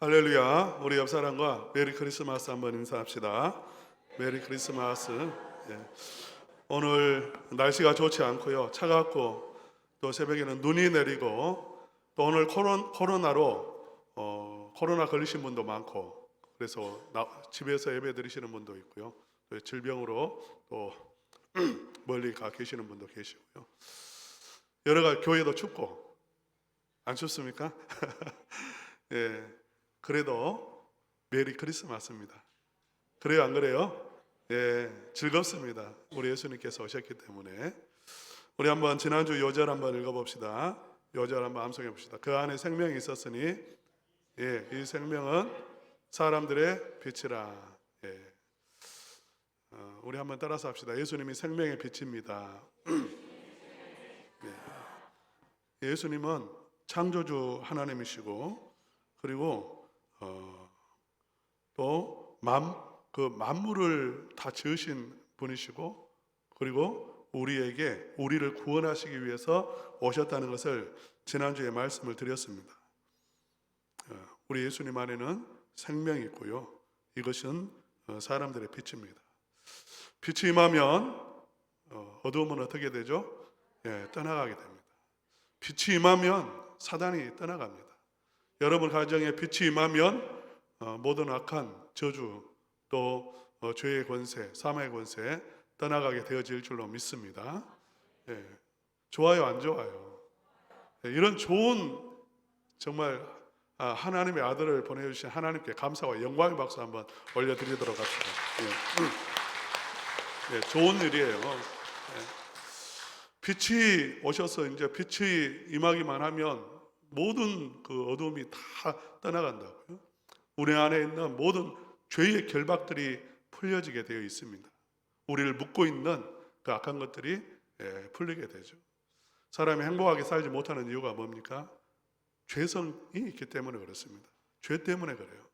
할렐루야. 우리 옆 사람과 메리 크리스마스 한번 인사합시다. 메리 크리스마스. 예. 오늘 날씨가 좋지 않고요. 차갑고 또 새벽에는 눈이 내리고 또 오늘 코로, 코로나로 어, 코로나 걸리신 분도 많고 그래서 나- 집에서 예배 드리시는 분도 있고요. 또 질병으로 또 멀리 가 계시는 분도 계시고요. 여러 가지 교회도 춥고 안 춥습니까? 예. 그래도 메리 크리스마스입니다. 그래요, 안 그래요? 예, 즐겁습니다. 우리 예수님께서 오셨기 때문에. 우리 한번 지난주 요절 한번 읽어봅시다. 요절 한번 암송해 봅시다. 그 안에 생명이 있었으니, 예, 이 생명은 사람들의 빛이라. 예. 어, 우리 한번 따라서 합시다. 예수님이 생명의 빛입니다. 예. 예수님은 창조주 하나님이시고, 그리고 어, 또만그 만물을 다 지으신 분이시고 그리고 우리에게 우리를 구원하시기 위해서 오셨다는 것을 지난주에 말씀을 드렸습니다. 어, 우리 예수님 안에는 생명이 있고요. 이것은 어, 사람들의 빛입니다. 빛이 임하면 어, 어두움은 어떻게 되죠? 예, 떠나가게 됩니다. 빛이 임하면 사단이 떠나갑니다. 여러분 가정에 빛이 임하면 어, 모든 악한 저주 또 어, 죄의 권세, 사망의 권세 떠나가게 되어질 줄로 믿습니다. 예, 좋아요, 안 좋아요? 예, 이런 좋은 정말 아, 하나님의 아들을 보내주신 하나님께 감사와 영광의 박수 한번 올려드리도록 합시다. 예. 예, 좋은 일이에요. 예. 빛이 오셔서 이제 빛이 임하기만 하면 모든 그 어둠이 다 떠나간다고요. 우리 안에 있는 모든 죄의 결박들이 풀려지게 되어 있습니다. 우리를 묶고 있는 그 악한 것들이 예, 풀리게 되죠. 사람이 행복하게 살지 못하는 이유가 뭡니까? 죄성이 있기 때문에 그렇습니다. 죄 때문에 그래요.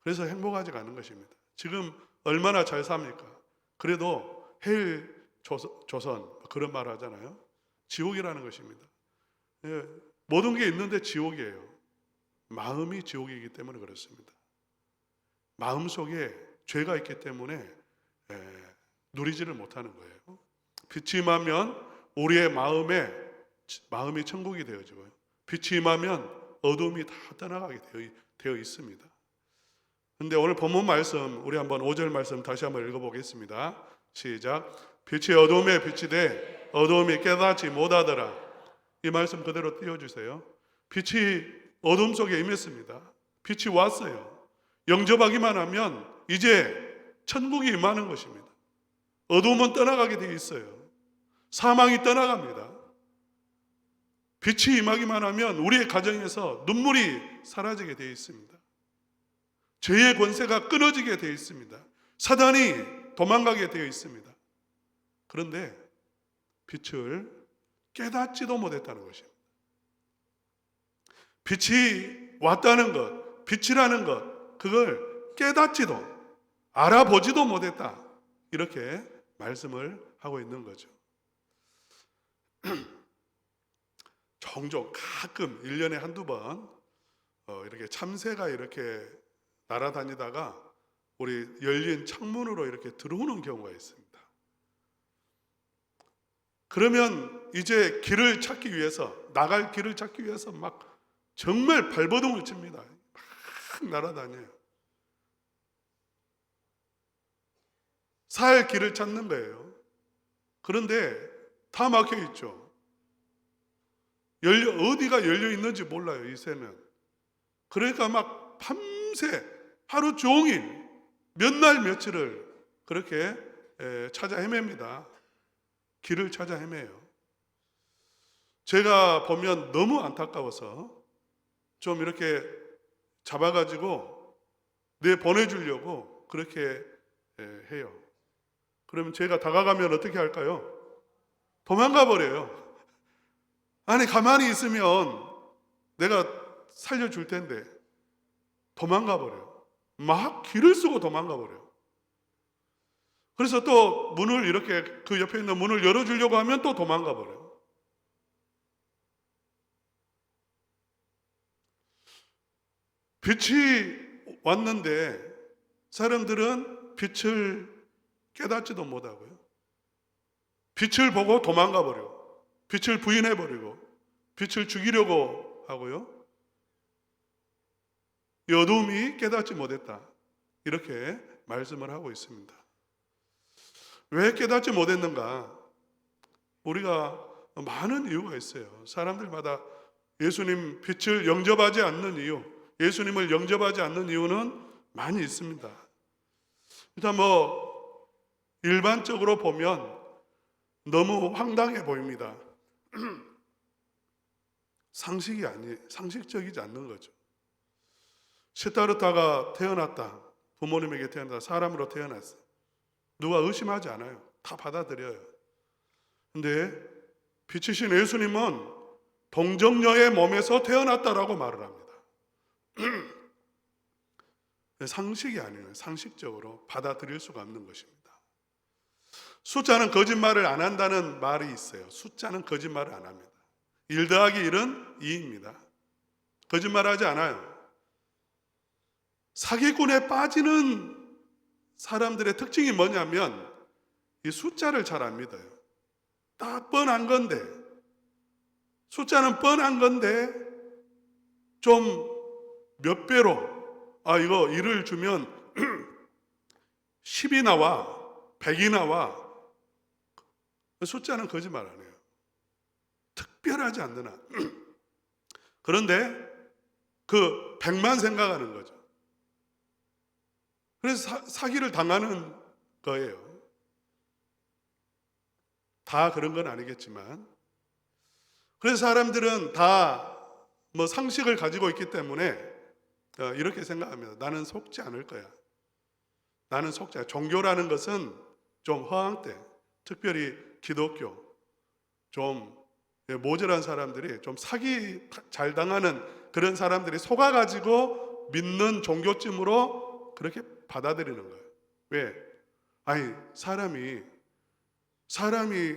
그래서 행복하지가 않은 것입니다. 지금 얼마나 잘 삽니까? 그래도 해일 조선, 조선 그런 말 하잖아요. 지옥이라는 것입니다. 예, 모든 게 있는데 지옥이에요. 마음이 지옥이기 때문에 그렇습니다. 마음 속에 죄가 있기 때문에 에, 누리지를 못하는 거예요. 빛이 임하면 우리의 마음에 마음이 천국이 되어지고요. 빛이 임하면 어둠이 다 떠나가게 되어, 되어 있습니다. 근데 오늘 본문 말씀 우리 한번 5절 말씀 다시 한번 읽어보겠습니다. 시작. 빛이 어둠에 빛이 돼 어둠이 깨닫지 못하더라. 이 말씀 그대로 띄워주세요. 빛이 어둠 속에 임했습니다. 빛이 왔어요. 영접하기만 하면 이제 천국이 임하는 것입니다. 어둠은 떠나가게 되어 있어요. 사망이 떠나갑니다. 빛이 임하기만 하면 우리의 가정에서 눈물이 사라지게 되어 있습니다. 죄의 권세가 끊어지게 되어 있습니다. 사단이 도망가게 되어 있습니다. 그런데 빛을 깨닫지도 못했다는 것입니다. 빛이 왔다는 것, 빛이라는 것, 그걸 깨닫지도, 알아보지도 못했다. 이렇게 말씀을 하고 있는 거죠. 종종 가끔 1년에 한두 번 어, 이렇게 참새가 이렇게 날아다니다가 우리 열린 창문으로 이렇게 들어오는 경우가 있습니다. 그러면 이제 길을 찾기 위해서 나갈 길을 찾기 위해서 막 정말 발버둥을 칩니다. 막 날아다녀요. 살 길을 찾는 거예요. 그런데 다 막혀 있죠. 열려 어디가 열려 있는지 몰라요. 이 새는. 그러니까 막 밤새 하루 종일 몇 날 며칠을 그렇게 에, 찾아 헤맵니다. 길을 찾아 헤매요. 제가 보면 너무 안타까워서 좀 이렇게 잡아가지고 내 보내주려고 그렇게 에, 해요. 그러면 제가 다가가면 어떻게 할까요? 도망가 버려요. 아니 가만히 있으면 내가 살려줄 텐데 도망가 버려요. 막 길을 쓰고 도망가 버려요. 그래서 또 문을 이렇게 그 옆에 있는 문을 열어주려고 하면 또 도망가 버려요. 빛이 왔는데 사람들은 빛을 깨닫지도 못하고요. 빛을 보고 도망가 버리고 빛을 부인해 버리고 빛을 죽이려고 하고요. 이 어둠이 깨닫지 못했다. 이렇게 말씀을 하고 있습니다. 왜 깨닫지 못했는가? 우리가 많은 이유가 있어요. 사람들마다 예수님 빛을 영접하지 않는 이유, 예수님을 영접하지 않는 이유는 많이 있습니다. 일단 뭐 일반적으로 보면 너무 황당해 보입니다. 상식이 아니, 상식적이지 않는 거죠. 시타르타가 태어났다. 부모님에게 태어났다. 사람으로 태어났어. 누가 의심하지 않아요. 다 받아들여요. 근데 빛이신 예수님은 동정녀의 몸에서 태어났다라고 말을 합니다. 상식이 아니에요. 상식적으로 받아들일 수가 없는 것입니다. 숫자는 거짓말을 안 한다는 말이 있어요. 숫자는 거짓말을 안 합니다. 1 더하기 1은 2입니다. 거짓말하지 않아요. 사기꾼에 빠지는 사람들의 특징이 뭐냐면 이 숫자를 잘 안 믿어요. 딱 뻔한 건데 숫자는 뻔한 건데 좀 몇 배로 아 이거 1을 주면 10이 나와 100이 나와 숫자는 거짓말 안 해요. 특별하지 한. 그런데 그 100만 생각하는 거죠. 그래서 사, 기를 당하는 거예요. 다 그런 건 아니겠지만. 그래서 사람들은 다 뭐 상식을 가지고 있기 때문에 어, 이렇게 생각합니다. 나는 속지 않을 거야. 나는 속지 않 종교라는 것은 좀 허황 때, 특별히 기독교, 좀 모자란 사람들이 좀 사기 잘 당하는 그런 사람들이 속아가지고 믿는 종교쯤으로 그렇게 받아들이는 거예요. 왜? 아니, 사람이, 사람이,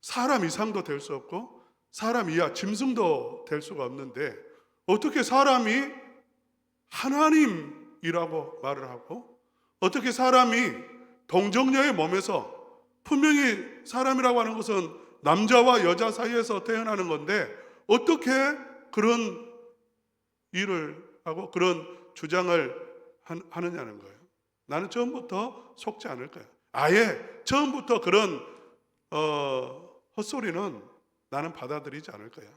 사람 이상도 될 수 없고, 사람 이하, 짐승도 될 수가 없는데, 어떻게 사람이 하나님이라고 말을 하고, 어떻게 사람이 동정녀의 몸에서 분명히 사람이라고 하는 것은 남자와 여자 사이에서 태어나는 건데, 어떻게 그런 일을 하고 그런 주장을 하느냐는 거예요. 나는 처음부터 속지 않을 거야. 아예 처음부터 그런 어, 헛소리는 나는 받아들이지 않을 거야.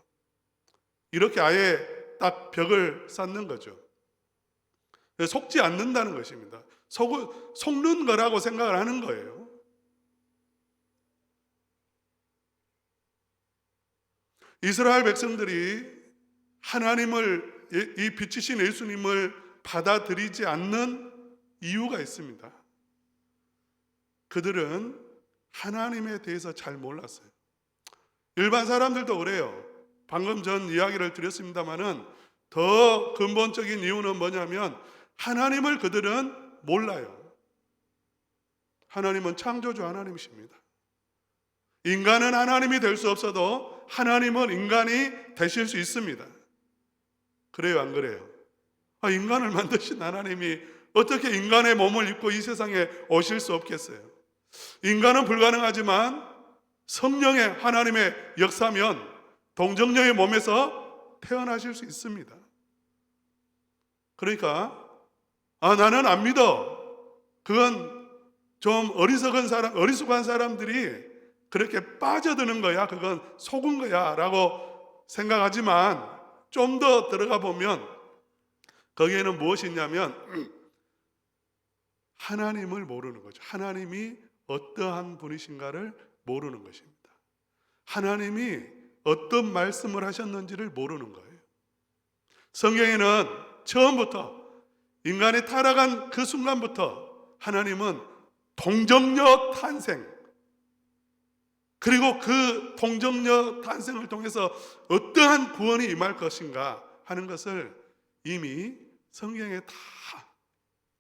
이렇게 아예 딱 벽을 쌓는 거죠. 속지 않는다는 것입니다. 속, 속는 거라고 생각을 하는 거예요. 이스라엘 백성들이 하나님을 이 빛이신 예수님을 받아들이지 않는 이유가 있습니다. 그들은 하나님에 대해서 잘 몰랐어요. 일반 사람들도 그래요. 방금 전 이야기를 드렸습니다만은 더 근본적인 이유는 뭐냐면 하나님을 그들은 몰라요. 하나님은 창조주 하나님이십니다. 인간은 하나님이 될 수 없어도 하나님은 인간이 되실 수 있습니다. 그래요, 안 그래요? 아, 인간을 만드신 하나님이 어떻게 인간의 몸을 입고 이 세상에 오실 수 없겠어요? 인간은 불가능하지만 성령의 하나님의 역사면 동정녀의 몸에서 태어나실 수 있습니다. 그러니까 아 나는 안 믿어. 그건 좀 어리석은 사람, 어리숙한 사람들이 그렇게 빠져드는 거야. 그건 속은 거야라고 생각하지만 좀 더 들어가 보면 거기에는 무엇이 있냐면 하나님을 모르는 거죠. 하나님이 어떠한 분이신가를 모르는 것입니다. 하나님이 어떤 말씀을 하셨는지를 모르는 거예요. 성경에는 처음부터 인간이 타락한 그 순간부터 하나님은 동정녀 탄생 그리고 그 동정녀 탄생을 통해서 어떠한 구원이 임할 것인가 하는 것을 이미 성경에 다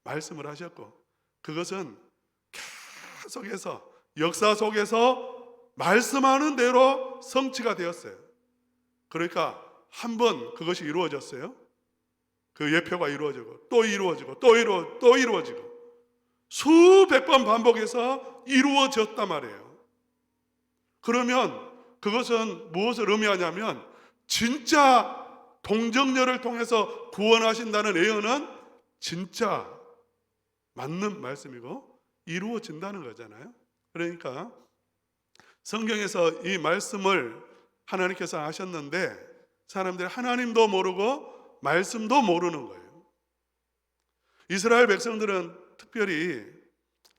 말씀을 하셨고 그것은 계속해서 역사 속에서 말씀하는 대로 성취가 되었어요. 그러니까 한 번 그것이 이루어졌어요. 그 예표가 이루어지고 또 이루어지고 또 이루어 또 이루어지고 수백 번 반복해서 이루어졌단 말이에요. 그러면 그것은 무엇을 의미하냐면 진짜 동정녀를 통해서 구원하신다는 예언은 진짜 맞는 말씀이고 이루어진다는 거잖아요. 그러니까 성경에서 이 말씀을 하나님께서 하셨는데 사람들이 하나님도 모르고 말씀도 모르는 거예요. 이스라엘 백성들은 특별히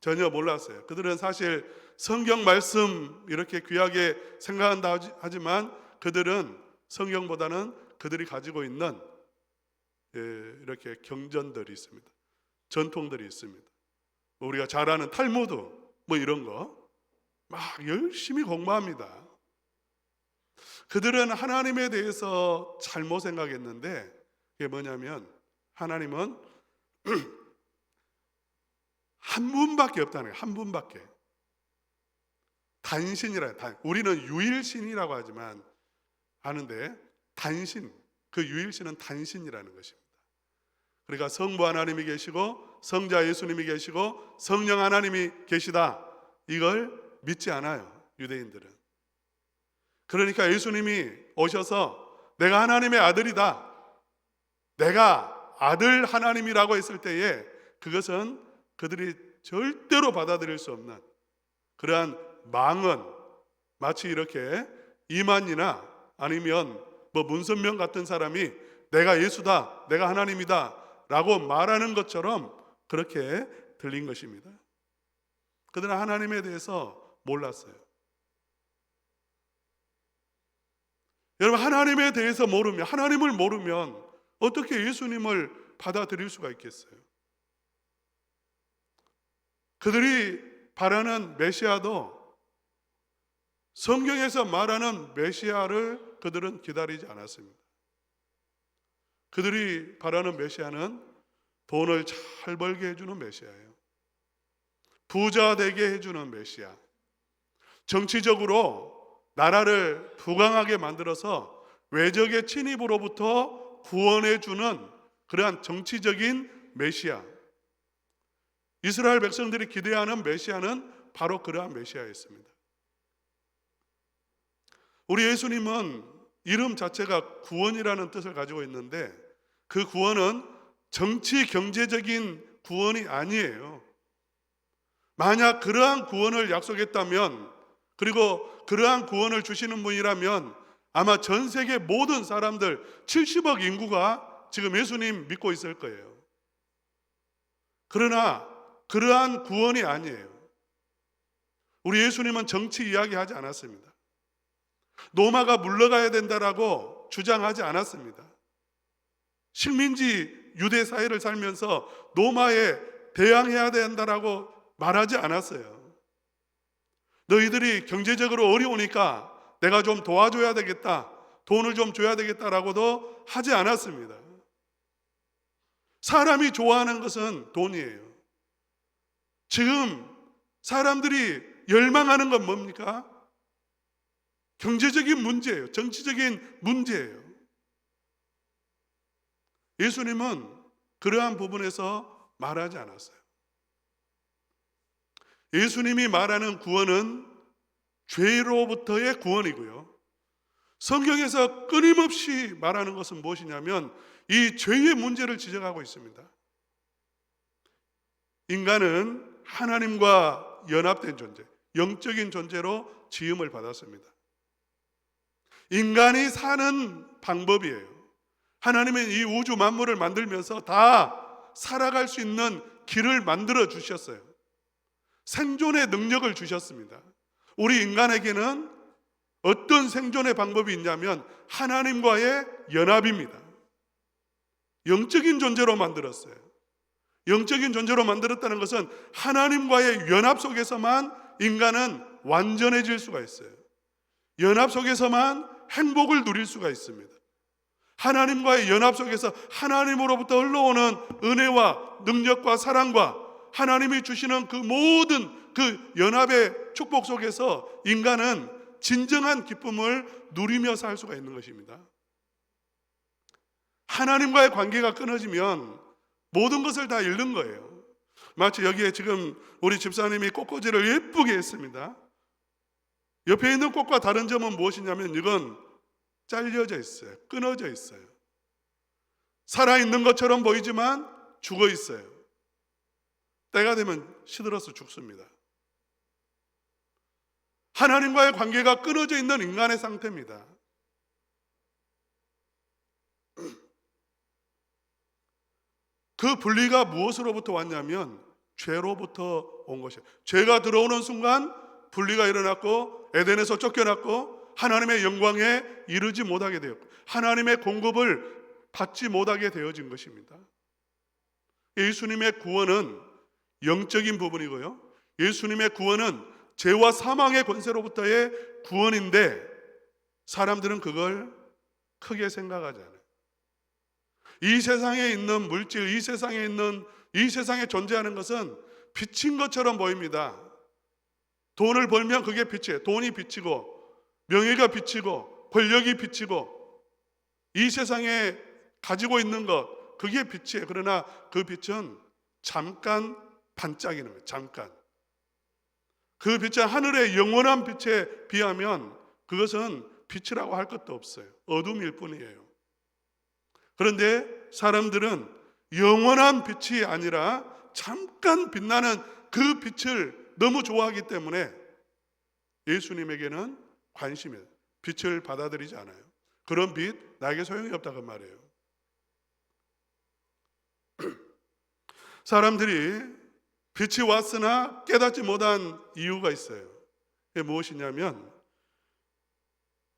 전혀 몰랐어요. 그들은 사실 성경 말씀 이렇게 귀하게 생각한다 하지- 하지만 그들은 성경보다는 그들이 가지고 있는 예, 이렇게 경전들이 있습니다. 전통들이 있습니다. 우리가 잘 아는 탈무드 뭐 이런 거 막 열심히 공부합니다. 그들은 하나님에 대해서 잘못 생각했는데 그게 뭐냐면 하나님은 한 분밖에 없다는 거예요. 한 분밖에. 단신이라 단. 우리는 유일신이라고 하지만 하는데 단신 그 유일신은 단신이라는 것입니다. 그러니까 성부 하나님이 계시고 성자 예수님이 계시고 성령 하나님이 계시다. 이걸 믿지 않아요. 유대인들은. 그러니까 예수님이 오셔서 내가 하나님의 아들이다. 내가 아들 하나님이라고 했을 때에 그것은 그들이 절대로 받아들일 수 없는 그러한 망언 마치 이렇게 이만이나 아니면 뭐 문선명 같은 사람이 내가 예수다, 내가 하나님이다 라고 말하는 것처럼 그렇게 들린 것입니다. 그들은 하나님에 대해서 몰랐어요. 여러분, 하나님에 대해서 모르면, 하나님을 모르면 어떻게 예수님을 받아들일 수가 있겠어요? 그들이 바라는 메시아도 성경에서 말하는 메시아를 그들은 기다리지 않았습니다. 그들이 바라는 메시아는 돈을 잘 벌게 해주는 메시아예요. 부자 되게 해주는 메시아. 정치적으로 나라를 부강하게 만들어서 외적의 침입으로부터 구원해주는 그러한 정치적인 메시아. 이스라엘 백성들이 기대하는 메시아는 바로 그러한 메시아였습니다. 우리 예수님은 이름 자체가 구원이라는 뜻을 가지고 있는데 그 구원은 정치 경제적인 구원이 아니에요. 만약 그러한 구원을 약속했다면 그리고 그러한 구원을 주시는 분이라면 아마 전 세계 모든 사람들 70억 인구가 지금 예수님 믿고 있을 거예요. 그러나 그러한 구원이 아니에요. 우리 예수님은 정치 이야기 하지 않았습니다. 노마가 물러가야 된다라고 주장하지 않았습니다. 식민지 유대 사회를 살면서 노마에 대항해야 된다라고 말하지 않았어요. 너희들이 경제적으로 어려우니까 내가 좀 도와줘야 되겠다. 돈을 좀 줘야 되겠다라고도 하지 않았습니다. 사람이 좋아하는 것은 돈이에요. 지금 사람들이 열망하는 건 뭡니까? 경제적인 문제예요. 정치적인 문제예요. 예수님은 그러한 부분에서 말하지 않았어요. 예수님이 말하는 구원은 죄로부터의 구원이고요. 성경에서 끊임없이 말하는 것은 무엇이냐면 이 죄의 문제를 지적하고 있습니다. 인간은 하나님과 연합된 존재, 영적인 존재로 지음을 받았습니다. 인간이 사는 방법이에요. 하나님은 이 우주 만물을 만들면서 다 살아갈 수 있는 길을 만들어 주셨어요. 생존의 능력을 주셨습니다. 우리 인간에게는 어떤 생존의 방법이 있냐면 하나님과의 연합입니다. 영적인 존재로 만들었어요. 영적인 존재로 만들었다는 것은 하나님과의 연합 속에서만 인간은 완전해질 수가 있어요. 연합 속에서만 행복을 누릴 수가 있습니다. 하나님과의 연합 속에서 하나님으로부터 흘러오는 은혜와 능력과 사랑과 하나님이 주시는 그 모든 그 연합의 축복 속에서 인간은 진정한 기쁨을 누리며 살 수가 있는 것입니다. 하나님과의 관계가 끊어지면 모든 것을 다 잃는 거예요. 마치 여기에 지금 우리 집사님이 꽃꽂이를 예쁘게 했습니다. 옆에 있는 꽃과 다른 점은 무엇이냐면 이건 잘려져 있어요. 끊어져 있어요. 살아있는 것처럼 보이지만 죽어 있어요. 때가 되면 시들어서 죽습니다. 하나님과의 관계가 끊어져 있는 인간의 상태입니다. 그 분리가 무엇으로부터 왔냐면 죄로부터 온 것이에요. 죄가 들어오는 순간 분리가 일어났고 에덴에서 쫓겨났고 하나님의 영광에 이르지 못하게 되었고 하나님의 공급을 받지 못하게 되어진 것입니다. 예수님의 구원은 영적인 부분이고요. 예수님의 구원은 죄와 사망의 권세로부터의 구원인데 사람들은 그걸 크게 생각하지 않아요. 이 세상에 있는 물질, 이 세상에 있는 이 세상에 존재하는 것은 빛인 것처럼 보입니다. 돈을 벌면 그게 빛이에요. 돈이 빛이고 명예가 빛이고 권력이 빛이고 이 세상에 가지고 있는 것 그게 빛이에요. 그러나 그 빛은 잠깐 반짝이는 거예요. 잠깐. 그 빛은 하늘의 영원한 빛에 비하면 그것은 빛이라고 할 것도 없어요. 어둠일 뿐이에요. 그런데 사람들은 영원한 빛이 아니라 잠깐 빛나는 그 빛을 너무 좋아하기 때문에 예수님에게는 관심이 빛을 받아들이지 않아요. 그런 빛 나에게 소용이 없다고 말해요. 사람들이 빛이 왔으나 깨닫지 못한 이유가 있어요. 그게 무엇이냐면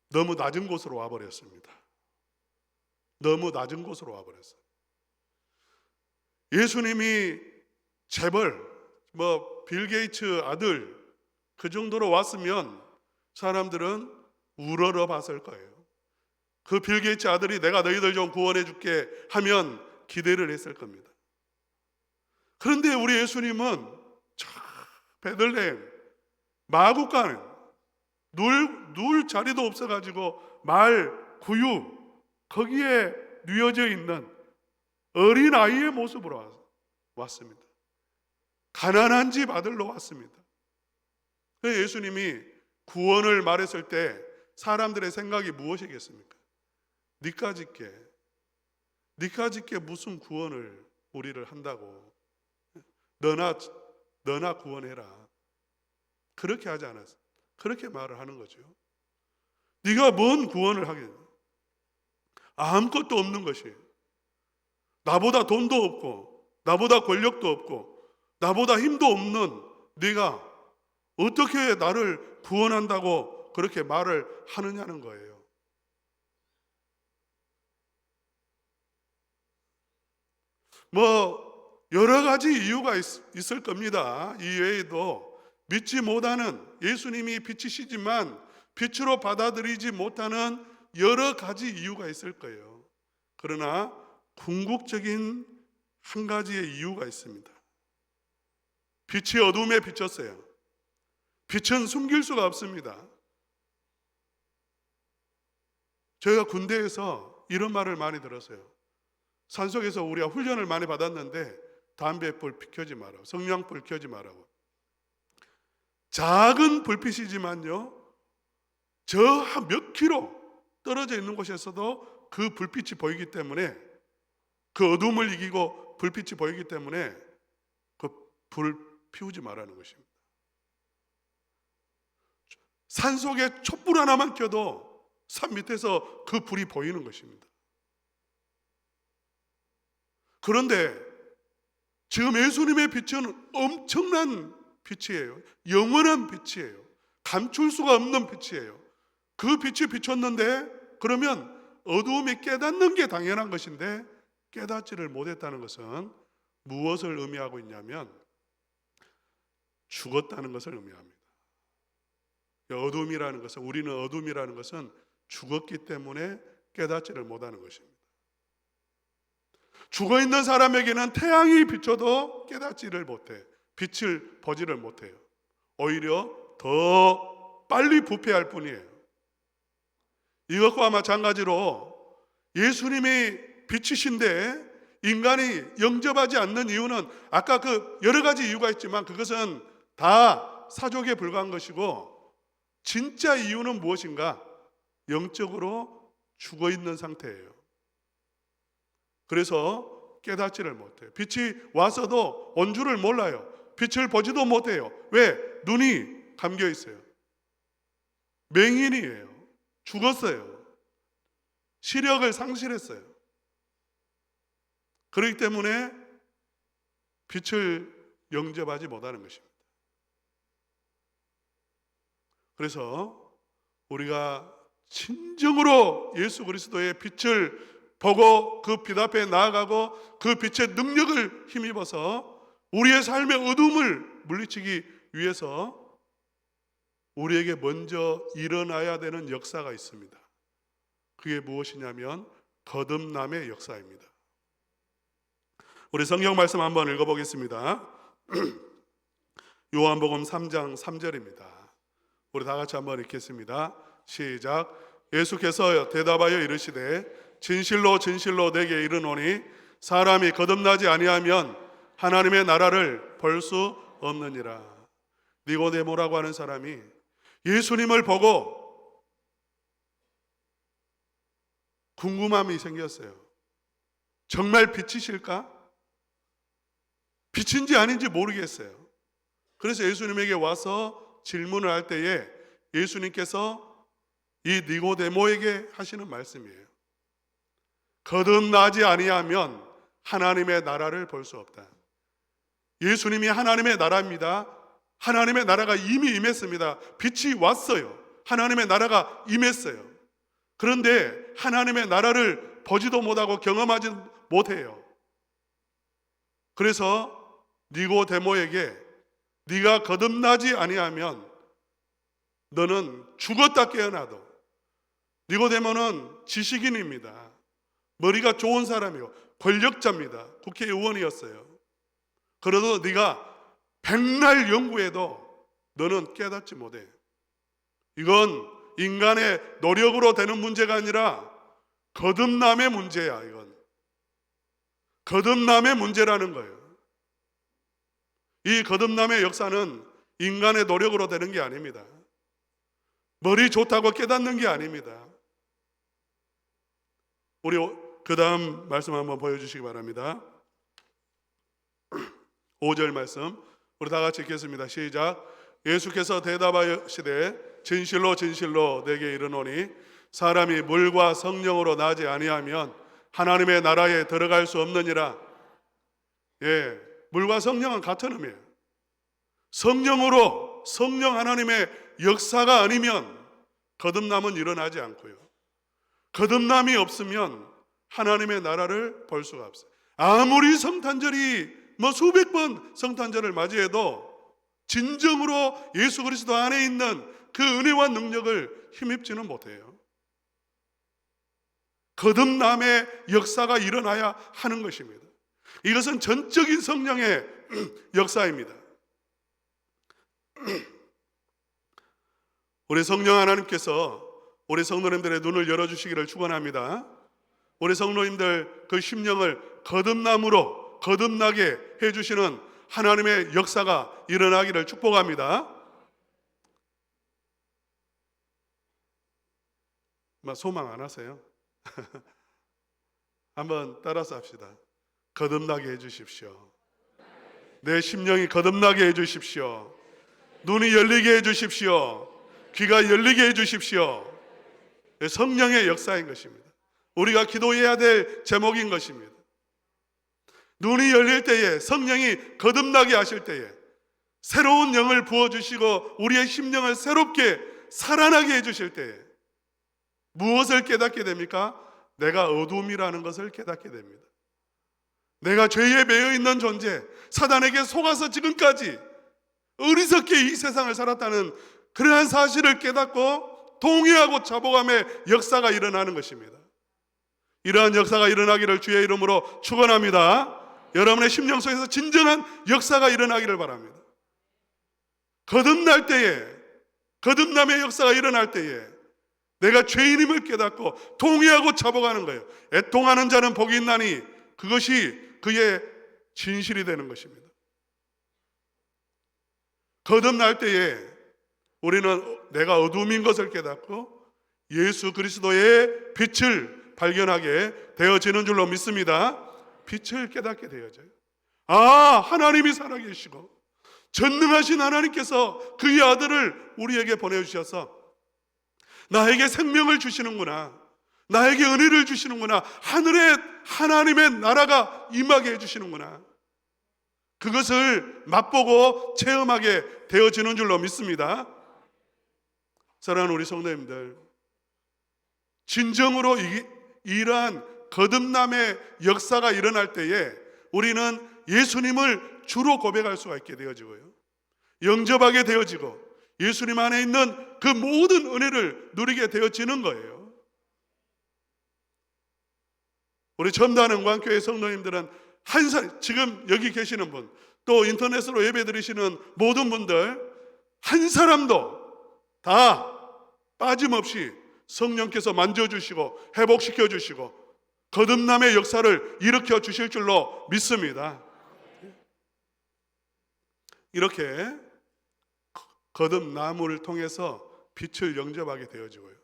너무 낮은 곳으로 와버렸습니다. 너무 낮은 곳으로 와버렸어요. 예수님이 재벌, 뭐, 빌 게이츠 아들, 그 정도로 왔으면 사람들은 우러러 봤을 거예요. 그 빌 게이츠 아들이 내가 너희들 좀 구원해 줄게 하면 기대를 했을 겁니다. 그런데 우리 예수님은 저 베들레헴 마구간 눌, 눌 자리도 없어가지고 말 구유 거기에 뉘어져 있는 어린 아이의 모습으로 왔습니다. 가난한 집 아들로 왔습니다. 예수님이 구원을 말했을 때 사람들의 생각이 무엇이겠습니까? 니까 짓게, 니까 짓게 무슨 구원을 우리를 한다고? 너나 너나 구원해라. 그렇게 하지 않았어. 그렇게 말을 하는 거죠. 네가 뭔 구원을 하겠냐? 아무것도 없는 것이에요. 나보다 돈도 없고, 나보다 권력도 없고, 나보다 힘도 없는 네가 어떻게 나를 구원한다고 그렇게 말을 하느냐는 거예요. 뭐 여러 가지 이유가 있, 있을 겁니다. 이 외에도 믿지 못하는 예수님이 빛이시지만 빛으로 받아들이지 못하는 여러 가지 이유가 있을 거예요. 그러나 궁극적인 한 가지의 이유가 있습니다. 빛이 어둠에 비쳤어요. 빛은 숨길 수가 없습니다. 저희가 군대에서 이런 말을 많이 들었어요. 산속에서 우리가 훈련을 많이 받았는데 담배불 켜지 말라고, 성냥불 켜지 말라고. 작은 불빛이지만요, 저몇 킬로 떨어져 있는 곳에서도 그 불빛이 보이기 때문에 그 어둠을 이기고 불빛이 보이기 때문에 그 불 피우지 말라는 것입니다. 산 속에 촛불 하나만 켜도 산 밑에서 그 불이 보이는 것입니다. 그런데 지금 예수님의 빛은 엄청난 빛이에요. 영원한 빛이에요. 감출 수가 없는 빛이에요. 그 빛이 비쳤는데 그러면 어두움이 깨닫는 게 당연한 것인데 깨닫지를 못했다는 것은 무엇을 의미하고 있냐면 죽었다는 것을 의미합니다. 어둠이라는 것은 우리는 어둠이라는 것은 죽었기 때문에 깨닫지를 못하는 것입니다. 죽어 있는 사람에게는 태양이 비춰도 깨닫지를 못해. 빛을 보지를 못해요. 오히려 더 빨리 부패할 뿐이에요. 이것과 마찬가지로 예수님이 빛이신데 인간이 영접하지 않는 이유는 아까 그 여러 가지 이유가 있지만 그것은 다 사족에 불과한 것이고 진짜 이유는 무엇인가? 영적으로 죽어 있는 상태예요. 그래서 깨닫지를 못해요. 빛이 와서도 온 줄을 몰라요. 빛을 보지도 못해요. 왜? 눈이 감겨 있어요. 맹인이에요. 죽었어요. 시력을 상실했어요. 그렇기 때문에 빛을 영접하지 못하는 것입니다. 그래서 우리가 진정으로 예수 그리스도의 빛을 보고 그 빛 앞에 나아가고 그 빛의 능력을 힘입어서 우리의 삶의 어둠을 물리치기 위해서 우리에게 먼저 일어나야 되는 역사가 있습니다. 그게 무엇이냐면 거듭남의 역사입니다. 우리 성경 말씀 한번 읽어보겠습니다. 요한복음 3장 3절입니다. 우리 다 같이 한번 읽겠습니다. 시작. 예수께서 대답하여 이르시되 진실로 진실로 내게 이르노니 사람이 거듭나지 아니하면 하나님의 나라를 볼 수 없느니라. 니고데모라고 하는 사람이 예수님을 보고 궁금함이 생겼어요. 정말 빛이실까? 빛인지 아닌지 모르겠어요. 그래서 예수님에게 와서 질문을 할 때에 예수님께서 이 니고데모에게 하시는 말씀이에요. 거듭나지 아니하면 하나님의 나라를 볼 수 없다. 예수님이 하나님의 나라입니다. 하나님의 나라가 이미 임했습니다. 빛이 왔어요. 하나님의 나라가 임했어요. 그런데 하나님의 나라를 보지도 못하고 경험하지 못해요. 그래서 니고데모에게 네가 거듭나지 아니하면 너는 죽었다 깨어나도 니고데모는 지식인입니다. 머리가 좋은 사람이고 권력자입니다. 국회의원이었어요. 그래도 네가 백날 연구해도 너는 깨닫지 못해. 이건 인간의 노력으로 되는 문제가 아니라 거듭남의 문제야, 이건. 거듭남의 문제라는 거예요. 이 거듭남의 역사는 인간의 노력으로 되는 게 아닙니다. 머리 좋다고 깨닫는 게 아닙니다. 우리 그 다음 말씀 한번 보여주시기 바랍니다. 5절 말씀 우리 다 같이 읽겠습니다. 시작. 예수께서 대답하시되 진실로 진실로 내게 이르노니 사람이 물과 성령으로 나지 아니하면 하나님의 나라에 들어갈 수 없느니라. 예, 물과 성령은 같은 의미예요. 성령으로 성령 하나님의 역사가 아니면 거듭남은 일어나지 않고요. 거듭남이 없으면 하나님의 나라를 볼 수가 없어요. 아무리 성탄절이 뭐 수백 번 성탄절을 맞이해도 진정으로 예수 그리스도 안에 있는 그 은혜와 능력을 힘입지는 못해요. 거듭남의 역사가 일어나야 하는 것입니다. 이것은 전적인 성령의 역사입니다. 우리 성령 하나님께서 우리 성도님들의 눈을 열어주시기를 축원합니다. 우리 성도님들 그 심령을 거듭남으로 거듭나게 해주시는 하나님의 역사가 일어나기를 축복합니다. 막 소망 안 하세요? 한번 따라서 합시다. 거듭나게 해주십시오. 내 심령이 거듭나게 해주십시오. 눈이 열리게 해주십시오. 귀가 열리게 해주십시오. 성령의 역사인 것입니다. 우리가 기도해야 될 제목인 것입니다. 눈이 열릴 때에 성령이 거듭나게 하실 때에 새로운 영을 부어주시고 우리의 심령을 새롭게 살아나게 해주실 때에 무엇을 깨닫게 됩니까? 내가 어둠이라는 것을 깨닫게 됩니다. 내가 죄에 매여 있는 존재, 사단에게 속아서 지금까지 어리석게 이 세상을 살았다는 그러한 사실을 깨닫고 동의하고 자복함의 역사가 일어나는 것입니다. 이러한 역사가 일어나기를 주의 이름으로 축원합니다. 여러분의 심령 속에서 진정한 역사가 일어나기를 바랍니다. 거듭날 때에 거듭남의 역사가 일어날 때에 내가 죄인임을 깨닫고 동의하고 잡아가는 거예요. 애통하는 자는 복이 있나니 그것이 그의 진실이 되는 것입니다. 거듭날 때에 우리는 내가 어둠인 것을 깨닫고 예수 그리스도의 빛을 발견하게 되어지는 줄로 믿습니다. 빛을 깨닫게 되어져요. 아, 하나님이 살아계시고 전능하신 하나님께서 그의 아들을 우리에게 보내주셔서 나에게 생명을 주시는구나. 나에게 은혜를 주시는구나. 하늘에 하나님의 나라가 임하게 해주시는구나. 그것을 맛보고 체험하게 되어지는 줄로 믿습니다. 사랑하는 우리 성도님들, 진정으로 이, 이러한 거듭남의 역사가 일어날 때에 우리는 예수님을 주로 고백할 수가 있게 되어지고요. 영접하게 되어지고 예수님 안에 있는 그 모든 은혜를 누리게 되어지는 거예요. 우리 첨다는 광교회 성도님들은 한 사, 지금 여기 계시는 분, 또 인터넷으로 예배 드리시는 모든 분들, 한 사람도 다 빠짐없이 성령께서 만져주시고 회복시켜 주시고 거듭남의 역사를 일으켜 주실 줄로 믿습니다. 이렇게 거듭남을 통해서 빛을 영접하게 되어지고요.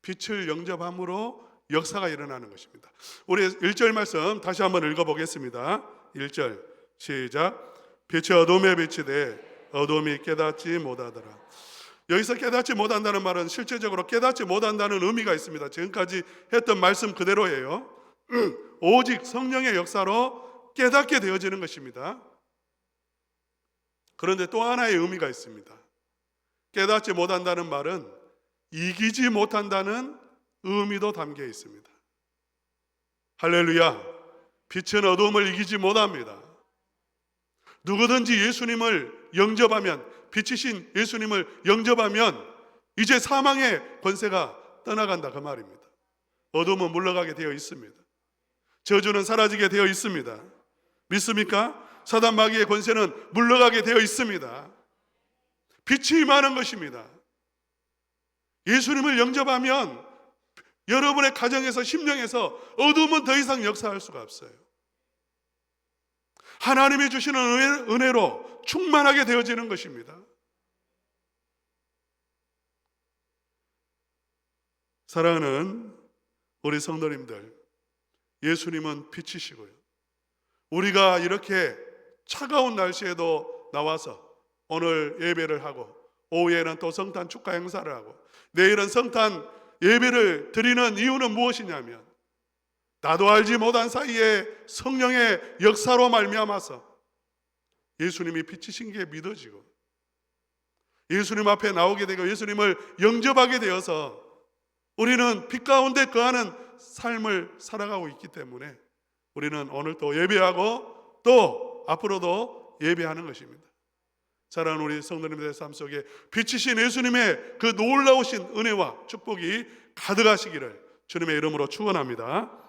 빛을 영접함으로 역사가 일어나는 것입니다. 우리 1절 말씀 다시 한번 읽어보겠습니다. 1절 시작 빛이 어둠에 비치되 어둠이 깨닫지 못하더라. 여기서 깨닫지 못한다는 말은 실제적으로 깨닫지 못한다는 의미가 있습니다. 지금까지 했던 말씀 그대로예요. 오직 성령의 역사로 깨닫게 되어지는 것입니다. 그런데 또 하나의 의미가 있습니다. 깨닫지 못한다는 말은 이기지 못한다는 의미도 담겨 있습니다. 할렐루야. 빛은 어둠을 이기지 못합니다. 누구든지 예수님을 영접하면 빛이신 예수님을 영접하면 이제 사망의 권세가 떠나간다 그 말입니다. 어둠은 물러가게 되어 있습니다. 저주는 사라지게 되어 있습니다. 믿습니까? 사단 마귀의 권세는 물러가게 되어 있습니다. 빛이 임하는 것입니다. 예수님을 영접하면 여러분의 가정에서 심령에서 어둠은 더 이상 역사할 수가 없어요. 하나님이 주시는 은혜, 은혜 로 충만하게 되어지는 것입니다. 사랑하는 우리 성도님들, 예수님은 빛이시고요. 우리가 이렇게 차가운 날씨에도 나와서 오늘 예배를 하고 오후에는 또 성탄 축하 행사를 하고 내일은 성탄 예배를 드리는 이유는 무엇이냐면 나도 알지 못한 사이에 성령의 역사로 말미암아서 예수님이 빛이신 게 믿어지고 예수님 앞에 나오게 되고 예수님을 영접하게 되어서 우리는 빛 가운데 거하는 삶을 살아가고 있기 때문에 우리는 오늘 또 예배하고 또 앞으로도 예배하는 것입니다. 사랑하는 우리 성도님들의 삶 속에 빛이신 예수님의 그 놀라우신 은혜와 축복이 가득하시기를 주님의 이름으로 축원합니다.